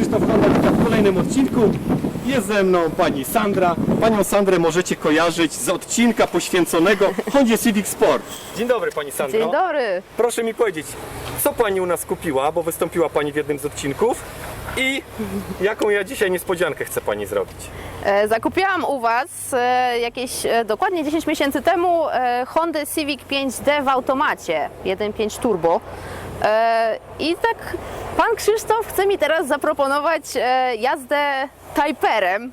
Krzysztof witam w kolejnym odcinku. Jest ze mną pani Sandra. Panią Sandrę możecie kojarzyć z odcinka poświęconego Hondzie Civic Sport. Dzień dobry pani Sandro. Dzień dobry. Proszę mi powiedzieć, co pani u nas kupiła, bo wystąpiła pani w jednym z odcinków i jaką ja dzisiaj niespodziankę chcę pani zrobić. E, Zakupiłam u Was e, jakieś e, dokładnie 10 miesięcy temu e, Honda Civic 5D w automacie 1.5 Turbo. E, I tak pan Krzysztof chce mi teraz zaproponować e, jazdę Tajperem.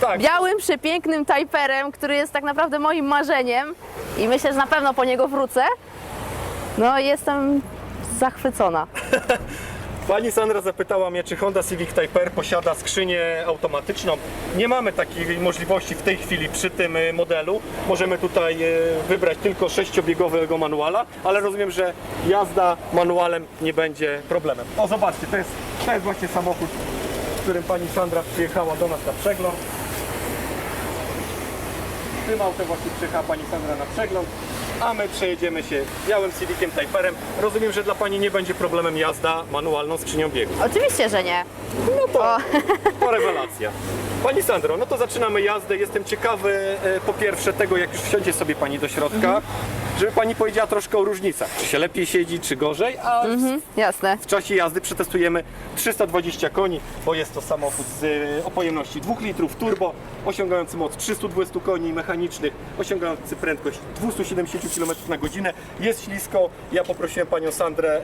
Tak, Białym, przepięknym Tajperem, który jest tak naprawdę moim marzeniem i myślę, że na pewno po niego wrócę. No jestem zachwycona. Pani Sandra zapytała mnie, czy Honda Civic Type R posiada skrzynię automatyczną. Nie mamy takiej możliwości w tej chwili przy tym y, modelu. Możemy tutaj y, wybrać tylko sześciobiegowego manuala, ale rozumiem, że jazda manualem nie będzie problemem. O, zobaczcie, to jest, to jest właśnie samochód, którym pani Sandra przyjechała do nas na przegląd. Tym autem właśnie przyjechała pani Sandra na przegląd, a my przejedziemy się białym Civiciem Typerem. Rozumiem, że dla pani nie będzie problemem jazda manualną skrzynią biegu. Oczywiście, że nie. No to, to rewelacja. Pani Sandro, no to zaczynamy jazdę. Jestem ciekawy e, po pierwsze tego, jak już wsiądzie sobie pani do środka, żeby pani powiedziała troszkę o różnicach. Czy się lepiej siedzi, czy gorzej, a w, Jasne. w czasie jazdy przetestujemy 320 koni, bo jest to samochód z e, o pojemności 2 litrów turbo, osiągający moc 320 koni mechanicznych, osiągający prędkość 270 km na godzinę. Jest ślisko. Ja poprosiłem panią Sandrę,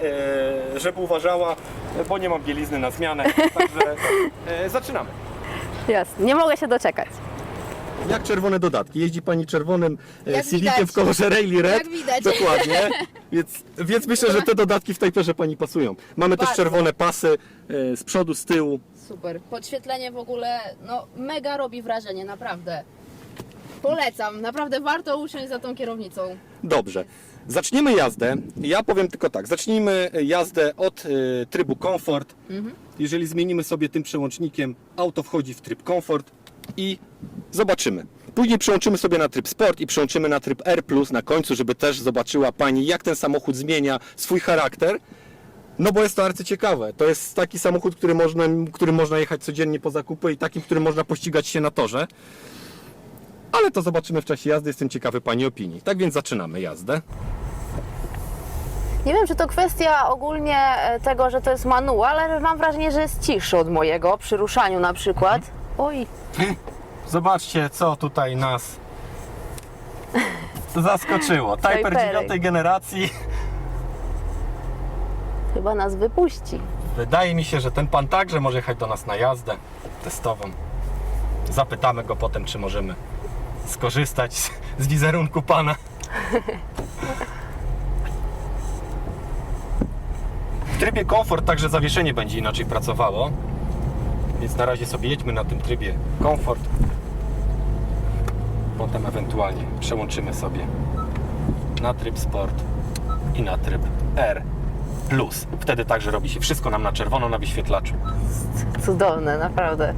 e, żeby uważała, e, bo nie mam bielizny na zmianę. Także e, zaczynamy. Jasne. Nie mogę się doczekać. Jak czerwone dodatki? Jeździ pani czerwonym e, Jak Civiciem widać. w kolorze Rally Red. Jak widać. Dokładnie. Więc, więc myślę, że te dodatki w Tajperze pani pasują. Mamy też Bardzo. czerwone pasy e, z przodu, z tyłu. Super. Podświetlenie w ogóle, no mega robi wrażenie, naprawdę. Polecam, naprawdę warto usiąść za tą kierownicą. Dobrze. Zaczniemy jazdę. Ja powiem tylko tak. Zacznijmy jazdę od y, trybu komfort. Jeżeli zmienimy sobie tym przełącznikiem, auto wchodzi w tryb komfort i zobaczymy. Później przełączymy sobie na tryb sport i przełączymy na tryb R+, na końcu, żeby też zobaczyła Pani, jak ten samochód zmienia swój charakter. No bo jest to arcyciekawe. To jest taki samochód, który można, którym można jechać codziennie po zakupy i takim, którym można pościgać się na torze. Ale to zobaczymy w czasie jazdy. Jestem ciekawy Pani opinii. Tak więc zaczynamy jazdę. Nie wiem, czy to kwestia ogólnie e, tego, że to jest manual, ale mam wrażenie, że jest ciszy od mojego przy ruszaniu na przykład. Oj, Zobaczcie, co tutaj nas zaskoczyło. Typer Typery. 9 generacji. chyba nas wypuści. Wydaje mi się, że ten pan także może jechać do nas na jazdę testową. Zapytamy go potem, czy możemy skorzystać z, z wizerunku pana. W trybie komfort także zawieszenie będzie inaczej pracowało. Więc na razie sobie jedźmy na tym trybie komfort. Potem ewentualnie przełączymy sobie na tryb sport i na tryb R. Plus. Wtedy także robi się wszystko nam na czerwono na wyświetlaczu. Cudowne, naprawdę.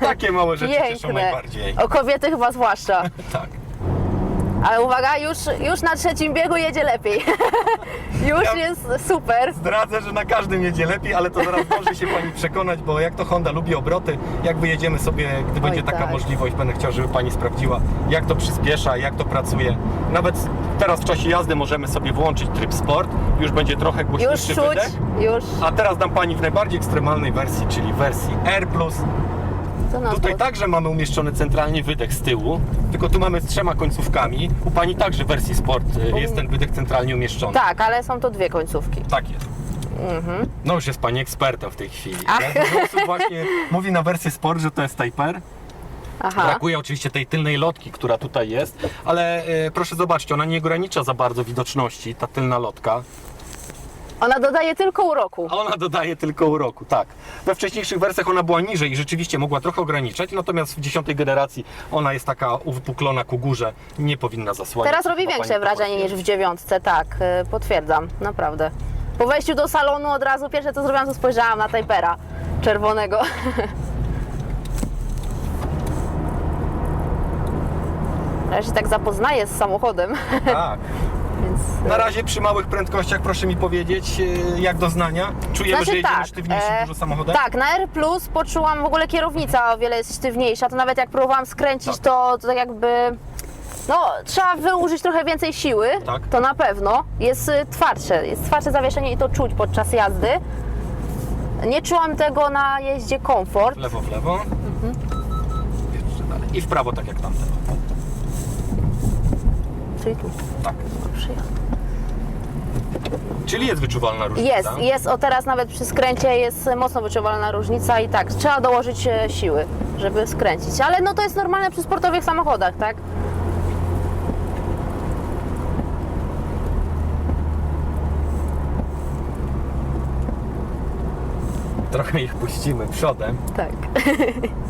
Takie małe rzeczy cieszą Piękne. najbardziej. O kobiety chyba zwłaszcza. Tak. Ale uwaga, już, już na trzecim biegu jedzie lepiej. już Ja- jest super. Zdradzę, że na każdym jedzie lepiej, ale to zaraz może się Pani przekonać, bo jak to Honda lubi obroty, jak wyjedziemy sobie, gdy będzie taka tak. możliwość, będę chciał, żeby Pani sprawdziła, jak to przyspiesza, jak to pracuje. Nawet teraz w czasie jazdy możemy sobie włączyć tryb sport, już będzie trochę Już głośniejszy czuć, wydech. już. A teraz dam Pani w najbardziej ekstremalnej wersji, czyli wersji R+. Co nas Tutaj było? także mamy umieszczony centralnie wydech z tyłu, tylko tu mamy z trzema końcówkami. U Pani także w wersji sport y, jest ten wydech centralnie umieszczony. Tak, ale są to dwie końcówki. Tak jest. No już jest Pani ekspertem w tej chwili. Ach. Ja właśnie mówi na wersję sport, że to jest Typer. Aha. Brakuje oczywiście tej tylnej lotki, która tutaj jest, ale y, proszę zobaczcie, ona nie ogranicza za bardzo widoczności, ta tylna lotka. Ona dodaje tylko uroku. A ona dodaje tylko uroku, tak. We wcześniejszych wersjach ona była niżej i rzeczywiście mogła trochę ograniczać, natomiast w dziesiątej generacji ona jest taka uwypuklona ku górze, nie powinna zasłaniać. Teraz robi większe wrażenie niż w dziewiątce, tak, y, potwierdzam, naprawdę. Po wejściu do salonu od razu pierwsze co zrobiłam, to spojrzałam na Typera czerwonego. Ja się tak zapoznaję z samochodem. Tak. Więc, Na razie przy małych prędkościach proszę mi powiedzieć, e, jak doznania. Czujemy, Znaczy że jedziemy tak, sztywniejszym e, dużo samochodem? Tak, na R Plus poczułam w ogóle kierownica o wiele jest sztywniejsza. To nawet jak próbowałam skręcić, Tak. to, to tak jakby. No, trzeba wyużyć trochę więcej siły. Tak. To na pewno. Jest y, twardsze. Jest twardsze zawieszenie i to czuć podczas jazdy. Nie czułam tego na jeździe komfort. W lewo, w lewo. Mhm. Jeszcze dalej. I w prawo, tak jak tamte. Czyli tu. Tak. Czyli jest wyczuwalna różnica. Jest, jest. O teraz nawet przy skręcie jest mocno wyczuwalna różnica i tak, trzeba dołożyć e, siły, żeby skręcić. Ale no to jest normalne przy sportowych samochodach, tak? Trochę ich puścimy przodem. Tak.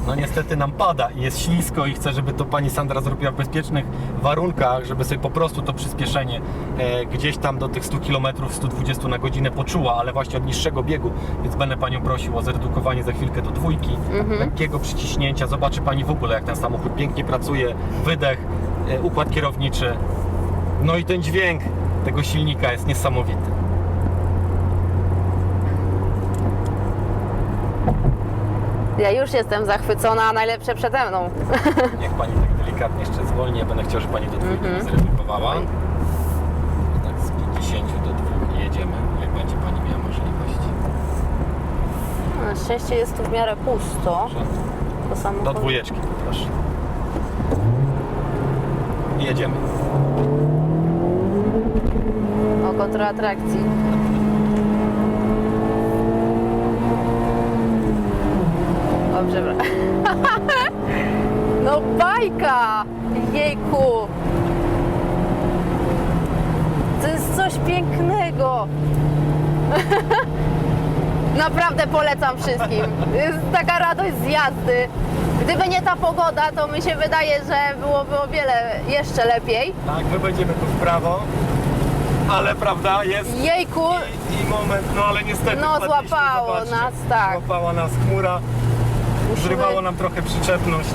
No niestety nam pada i jest ślisko i chcę, żeby to pani Sandra zrobiła w bezpiecznych warunkach, żeby sobie po prostu to przyspieszenie e, gdzieś tam do tych 100 km, 120 na godzinę poczuła, ale właśnie od niższego biegu, więc będę panią prosił o zredukowanie za chwilkę do dwójki, lekkiego przyciśnięcia. Zobaczy pani w ogóle, jak ten samochód pięknie pracuje, wydech, e, układ kierowniczy. No i ten dźwięk tego silnika jest niesamowity. Ja już jestem zachwycona, a najlepsze przede mną. Niech pani tak delikatnie jeszcze zwolni, ja będę chciał, żeby pani do dwójki Mhm. zredukowała. Oj. Tak z 50 do 2 jedziemy, jak będzie pani miała możliwość. Na szczęście jest tu w miarę pusto. To samochód. Do dwójeczki proszę. I jedziemy. O kontraatrakcji. Dobrze, bra. No bajka! Jejku! To jest coś pięknego! Naprawdę polecam wszystkim. Jest taka radość z jazdy. Gdyby nie ta pogoda, to mi się wydaje, że byłoby o wiele jeszcze lepiej. Tak, my będziemy tu w prawo, ale prawda jest Jejku! i, i moment, no ale niestety No, wpadliśmy, złapało zobaczcie. nas, tak. Złapała nas chmura, zrywało nam trochę przyczepność.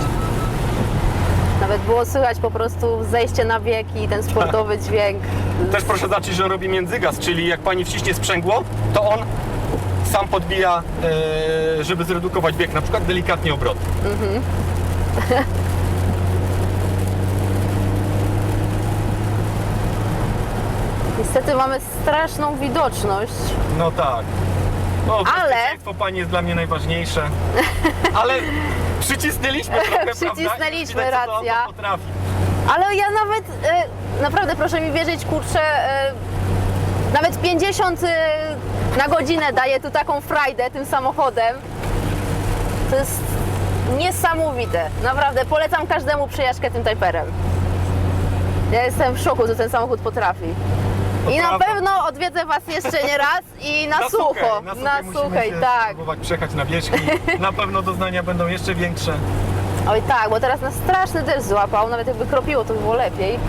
Nawet było słychać po prostu zejście na bieg i ten sportowy dźwięk. Też proszę zobaczyć, że on robi międzygaz, czyli jak pani wciśnie sprzęgło, to on sam podbija, e, żeby zredukować bieg, na przykład delikatnie obroty. Niestety mamy straszną widoczność. No tak. No, Ale- pani jest dla mnie najważniejsze. Ale przycisnęliśmy trochę, prawda? Przycisnęliśmy, I widać, co to racja. auto potrafi. Ale ja nawet, e, naprawdę proszę mi wierzyć, kurczę, e, nawet 50 e, na godzinę daje tu taką frajdę tym samochodem. To jest niesamowite. Naprawdę polecam każdemu przejażdżkę tym Typerem. Ja jestem w szoku, co ten samochód potrafi. I na pewno odwiedzę Was jeszcze nie raz i na, sucho. suchej, na, na suchej musimy suchej, się tak. spróbować przejechać na wierzchi. Na pewno doznania będą jeszcze większe. Oj tak, bo teraz nas straszny deszcz złapał, nawet jakby kropiło, to by było lepiej.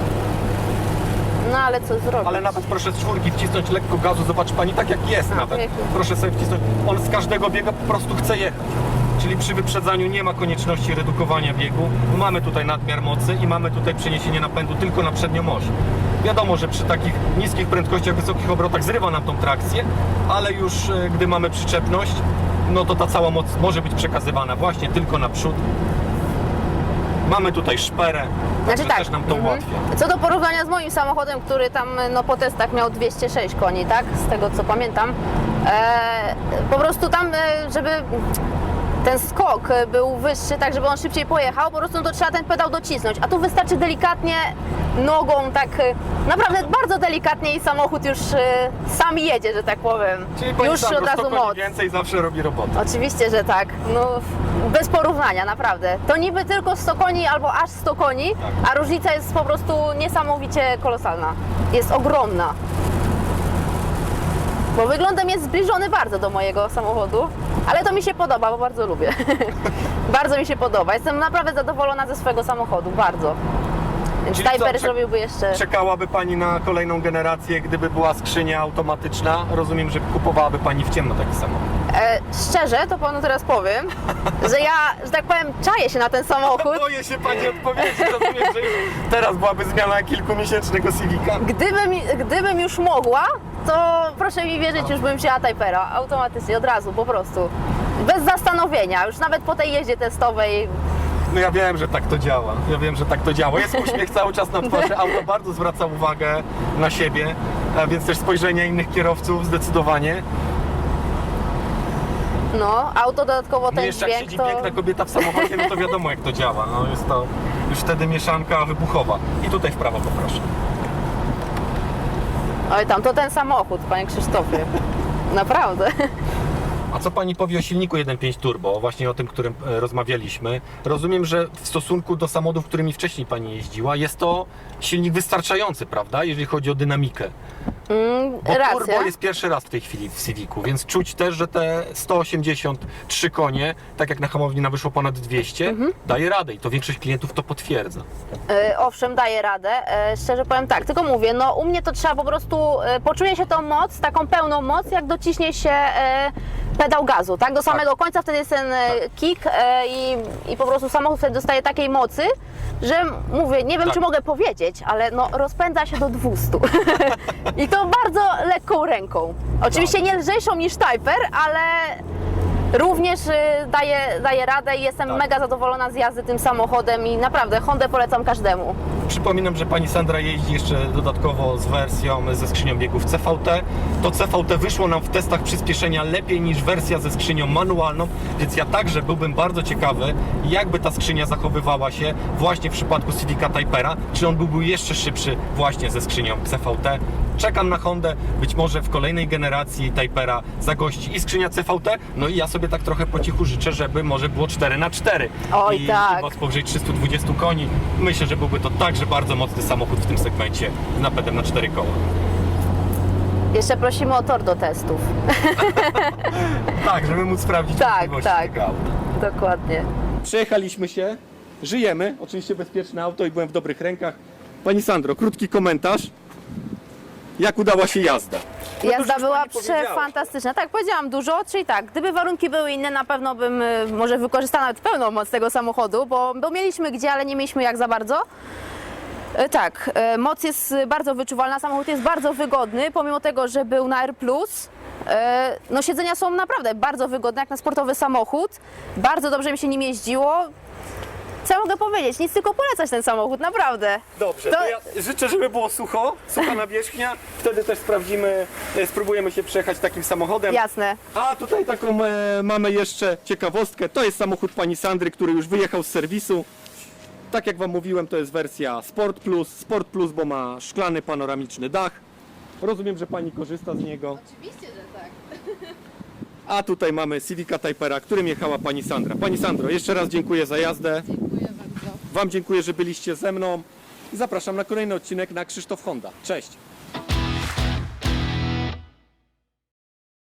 No ale co zrobić? Ale nawet proszę z czwórki wcisnąć lekko gazu, zobacz pani, tak jak jest A, nawet. Proszę sobie wcisnąć. On z każdego biega po prostu chce jechać. Czyli przy wyprzedzaniu nie ma konieczności redukowania biegu. Mamy tutaj nadmiar mocy i mamy tutaj przeniesienie napędu tylko na przednią oś. Wiadomo, że przy takich niskich prędkościach, wysokich obrotach zrywa nam tą trakcję, ale już e, gdy mamy przyczepność, no to ta cała moc może być przekazywana właśnie tylko naprzód. Mamy tutaj szperę, Znaczy tak. też nam to mhm. ułatwia. Co do porównania z moim samochodem, który tam no, po testach miał 206 koni, tak? Z tego co pamiętam. E, po prostu tam, e, żeby ten skok e, był wyższy, tak żeby on szybciej pojechał, po prostu no to trzeba ten pedał docisnąć. A tu wystarczy delikatnie nogą, tak e, naprawdę bardzo delikatnie i samochód już e, sam jedzie, że tak powiem. Czyli pani już od razu 100 koni moc. więcej zawsze robi robotę. Oczywiście, że tak. No, bez porównania, naprawdę. To niby tylko 100 koni albo aż 100 koni, Tak. a różnica jest po prostu niesamowicie kolosalna. Jest ogromna. Bo wyglądem jest zbliżony bardzo do mojego samochodu, ale to mi się podoba, bo bardzo lubię. bardzo mi się podoba. Jestem naprawdę zadowolona ze swojego samochodu, bardzo. Więc Czyli co, zrobiłby jeszcze... Czekałaby Pani na kolejną generację, gdyby była skrzynia automatyczna? Rozumiem, że kupowałaby Pani w ciemno taki samochód. E, szczerze, to panu teraz powiem, że ja, że tak powiem, czaję się na ten samochód. Boję się Pani odpowiedzieć, rozumiem, że już teraz byłaby zmiana kilkumiesięcznego Civica. Gdybym, gdybym już mogła, to proszę mi wierzyć, już bym wzięła Typera. Automatycznie, od razu, po prostu. Bez zastanowienia, już nawet po tej jeździe testowej. No ja wiem, że tak to działa. Ja wiem, że tak to działa. Jest uśmiech cały czas na twarzy. Auto bardzo zwraca uwagę na siebie, a więc też spojrzenia innych kierowców zdecydowanie. No, auto dodatkowo No ten jeszcze jak dźwięk siedzi to... piękna kobieta w samochodzie, no to wiadomo jak to działa. No jest to już wtedy mieszanka wybuchowa. I tutaj w prawo poproszę. Oj tam, to ten samochód, panie Krzysztofie. Naprawdę. A co pani powie o silniku 1.5 turbo, właśnie o tym, którym e, rozmawialiśmy? Rozumiem, że w stosunku do samochodów, którymi wcześniej pani jeździła, jest to silnik wystarczający, prawda? Jeżeli chodzi o dynamikę. Mm, Bo racja. turbo jest pierwszy raz w tej chwili w Civicu, więc czuć też, że te 183 konie, tak jak na hamowni na wyszło ponad 200, Mhm. daje radę i to większość klientów to potwierdza. E, owszem, daje radę. E, szczerze powiem tak, tylko mówię, no u mnie to trzeba po prostu, e, poczuje się tą moc, taką pełną moc, jak dociśnie się e, pedał gazu, tak? Do samego końca wtedy jest ten e, kick e, i, i po prostu samochód wtedy dostaje takiej mocy, że mówię, nie wiem Tak. czy mogę powiedzieć, ale no rozpędza się do 200. I to bardzo lekką ręką. Oczywiście nie lżejszą niż Typer, ale również e, daje, daje radę i jestem Tak. mega zadowolona z jazdy tym samochodem i naprawdę Hondę polecam każdemu. Przypominam, że pani Sandra jeździ jeszcze dodatkowo z wersją ze skrzynią biegów CVT. To CVT wyszło nam w testach przyspieszenia lepiej niż wersja ze skrzynią manualną, więc ja także byłbym bardzo ciekawy, jakby ta skrzynia zachowywała się właśnie w przypadku Civica Typera, czy on byłby jeszcze szybszy właśnie ze skrzynią CVT. Czekam na Hondę, być może w kolejnej generacji Typera zagości i skrzynia CVT, no i ja sobie tak trochę po cichu życzę, żeby może było 4 na 4 Oj, I, tak. moc powyżej 320 koni. Myślę, że byłby to także bardzo mocny samochód w tym segmencie z napędem na 4 koła. Jeszcze prosimy o tor do testów. Tak, żeby móc sprawdzić Tak, możliwości tak. tego auta. Dokładnie. Przejechaliśmy się, żyjemy, oczywiście bezpieczne auto i byłem w dobrych rękach. Pani Sandro, krótki komentarz. Jak udała się jazda? No Jazda już była pani powiedziała. przefantastyczna. Tak, powiedziałam dużo, czyli tak, gdyby warunki były inne, na pewno bym y, może wykorzystała nawet pełną moc tego samochodu, bo, bo mieliśmy gdzie, ale nie mieliśmy jak za bardzo. E, Tak, e, moc jest bardzo wyczuwalna, samochód jest bardzo wygodny, pomimo tego, że był na R+. e, No siedzenia są naprawdę bardzo wygodne, jak na sportowy samochód. Bardzo dobrze mi się nim jeździło. Co ja mogę powiedzieć? Nic tylko polecać ten samochód, naprawdę. Dobrze, To- to ja życzę, żeby było sucho, sucha nawierzchnia. Wtedy też sprawdzimy, spróbujemy się przejechać takim samochodem. Jasne. A tutaj taką e, mamy jeszcze ciekawostkę. To jest samochód pani Sandry, który już wyjechał z serwisu. Tak jak Wam mówiłem, to jest wersja Sport Plus. Sport Plus, bo ma szklany panoramiczny dach. Rozumiem, że pani korzysta z niego. Oczywiście, że tak. A tutaj mamy Civica Typera, którym jechała pani Sandra. Pani Sandro, jeszcze raz dziękuję za jazdę. Dziękuję bardzo. Wam dziękuję, że byliście ze mną. I zapraszam na kolejny odcinek na Krzysztof Honda. Cześć!